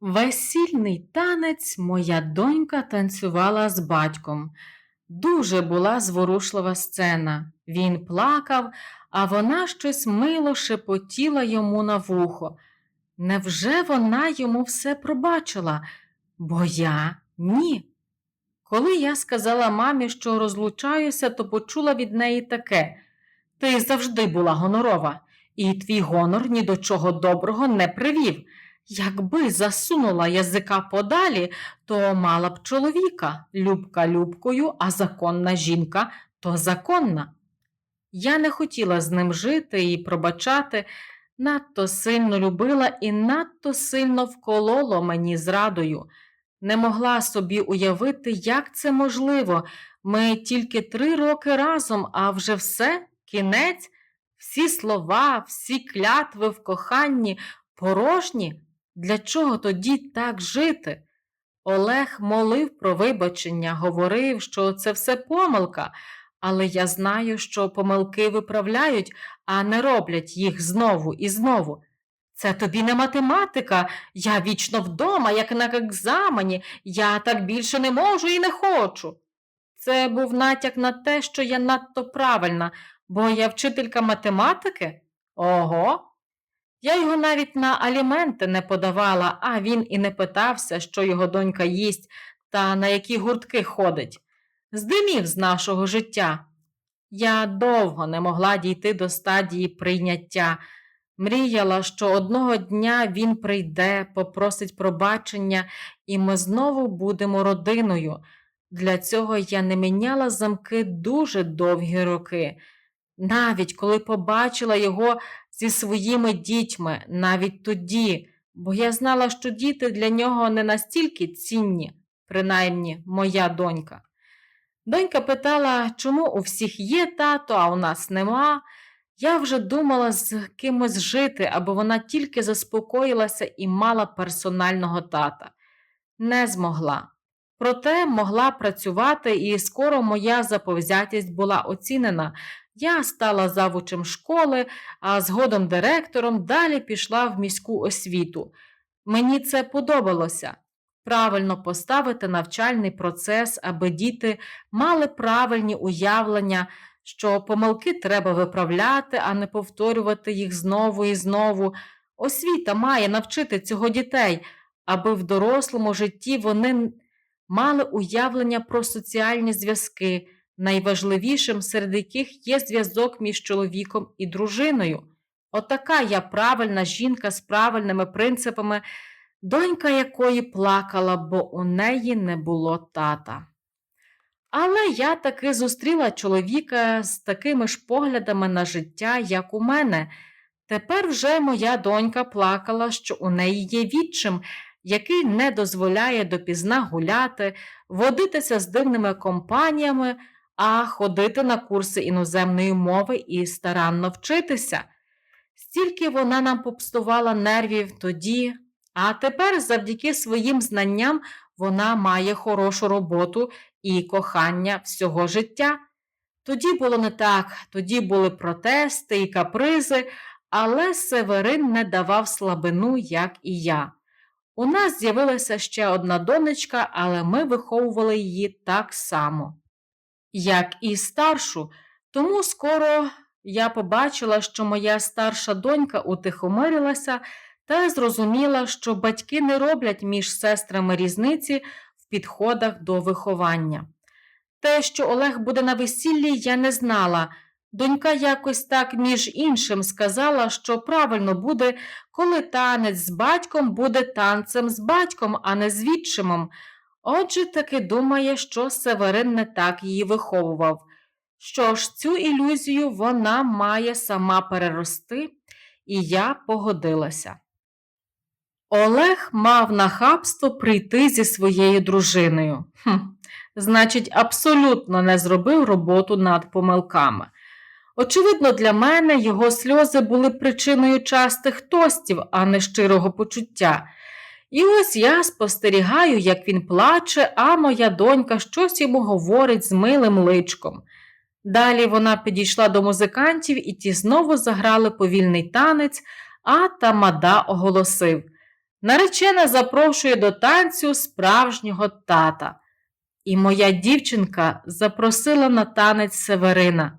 Весільний танець моя донька танцювала з батьком. Дуже була зворушлива сцена. Він плакав, а вона щось мило шепотіла йому на вухо. Невже вона йому все пробачила? Бо я ні. Коли я сказала мамі, що розлучаюся, то почула від неї таке ти завжди була гонорова, і твій гонор ні до чого доброго не привів. Якби засунула язика подалі, то мала б чоловіка, любка любкою, а законна жінка то законна. Я не хотіла з ним жити і пробачати, надто сильно любила і надто сильно вкололо мені зрадою. Не могла собі уявити, як це можливо. Ми тільки три роки разом, а вже все, кінець, всі слова, всі клятви в коханні порожні. Для чого тоді так жити? Олег молив про вибачення, говорив, що це все помилка, але я знаю, що помилки виправляють, а не роблять їх знову і знову. Це тобі не математика, я вічно вдома, як на екзамені, я так більше не можу і не хочу. Це був натяк на те, що я надто правильна, бо я вчителька математики? Ого. Я його навіть на аліменти не подавала, а він і не питався, що його донька їсть та на які гуртки ходить. Здимів з нашого життя. Я довго не могла дійти до стадії прийняття. Мріяла, що одного дня він прийде, попросить пробачення, і ми знову будемо родиною. Для цього я не міняла замки дуже довгі роки. Навіть коли побачила його зі своїми дітьми, навіть тоді, бо я знала, що діти для нього не настільки цінні, принаймні моя донька. Донька питала, чому у всіх є тато, а у нас нема. Я вже думала з кимось жити, аби вона тільки заспокоїлася і мала персонального тата. Не змогла. Проте могла працювати, і скоро моя заповзятість була оцінена. Я стала завучем школи, а згодом директором далі пішла в міську освіту. Мені це подобалося правильно поставити навчальний процес, аби діти мали правильні уявлення, що помилки треба виправляти, а не повторювати їх знову і знову. Освіта має навчити цього дітей, аби в дорослому житті вони мали уявлення про соціальні зв'язки, найважливішим серед яких є зв'язок між чоловіком і дружиною. Отака я правильна жінка з правильними принципами, донька якої плакала, бо у неї не було тата. Але я таки зустріла чоловіка з такими ж поглядами на життя, як у мене. Тепер вже моя донька плакала, що у неї є відчим, який не дозволяє допізна гуляти, водитися з дивними компаніями, а ходити на курси іноземної мови і старанно вчитися. Стільки вона нам попстувала нервів тоді, а тепер, завдяки своїм знанням, вона має хорошу роботу і кохання всього життя. Тоді було не так, тоді були протести і капризи, але Северин не давав слабину, як і я. У нас з'явилася ще одна донечка, але ми виховували її так само, як і старшу, тому скоро я побачила, що моя старша донька утихомирилася та зрозуміла, що батьки не роблять між сестрами різниці в підходах до виховання. Те, що Олег буде на весіллі, я не знала. Донька якось так, між іншим, сказала, що правильно буде, коли танець з батьком буде танцем з батьком, а не з відчимом. Отже, таки думає, що Северин не так її виховував. Що ж, цю ілюзію вона має сама перерости, і я погодилася. Олег мав нахабство прийти зі своєю дружиною. Хм, Значить, абсолютно не зробив роботу над помилками. Очевидно, для мене його сльози були причиною частих тостів, а не щирого почуття. І ось я спостерігаю, як він плаче, а моя донька щось йому говорить з милим личком. Далі вона підійшла до музикантів і ті знову заграли повільний танець, а тамада оголосив наречена запрошує до танцю справжнього тата. І моя дівчинка запросила на танець Северина.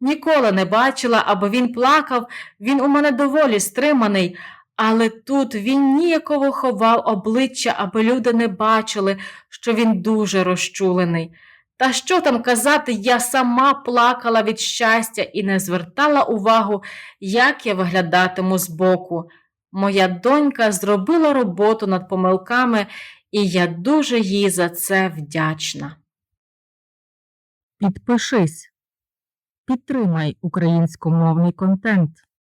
Ніколи не бачила, аби він плакав, він у мене доволі стриманий, але тут він ніяково ховав обличчя, аби люди не бачили, що він дуже розчулений. Та що там казати, я сама плакала від щастя і не звертала увагу, як я виглядатиму збоку. Моя донька зробила роботу над помилками, і я дуже їй за це вдячна. Підпишись. Підтримай українськомовний контент.